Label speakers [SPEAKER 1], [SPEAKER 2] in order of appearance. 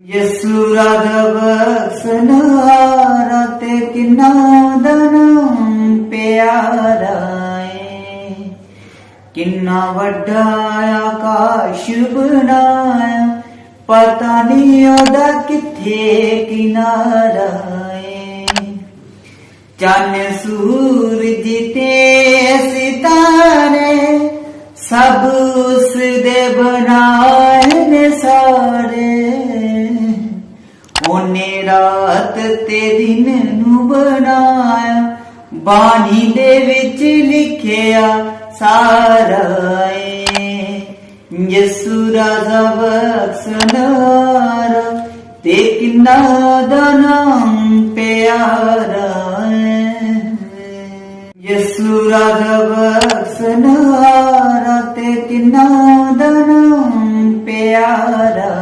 [SPEAKER 1] ਯਸੂ ਰਾਘਵ ਸਨਾਰਾ ਤੇ ਕਿੰਨਾ ਦਨ ਪਿਆਰਾ ਏ ਕਿੰਨਾ ਵੱਡਾ ਆਕਾਸ਼ ਬਣਾਇਆ, ਪਤਾ ਨਹੀਂ ਉਹਦਾ ਕਿੱਥੇ ਕਿਨਾਰਾ ਏ ਚੰਨ ਸੂਰਜ ਤੇ ਸਿਤਾਰੇ ਸਭ ਉਸ ਦੇ ਬਣਾਏ। ਉਹਨੇ ਰਾਤ ਤੇ ਦਿਨ ਨੂੰ ਬਣਾਇਆ, ਬਾਣੀ ਦੇ ਵਿੱਚ ਲਿਖਿਆ ਸਾਰਾ ਏ। ਯਸੂ ਰਾਜ਼ਾ ਬਖਸ਼ਨਾਰਾ ਤੇ ਕਿੰਨਾ ਦਾ ਨਾਮ ਪਿਆਰਾ ਏ। ਯਸੂ ਰਾਜ਼ਾ ਬਖਸ਼ਨਾਰਾ ਤੇ ਕਿੰਨਾ ਦਾ ਨਾਮ ਪਿਆਰਾ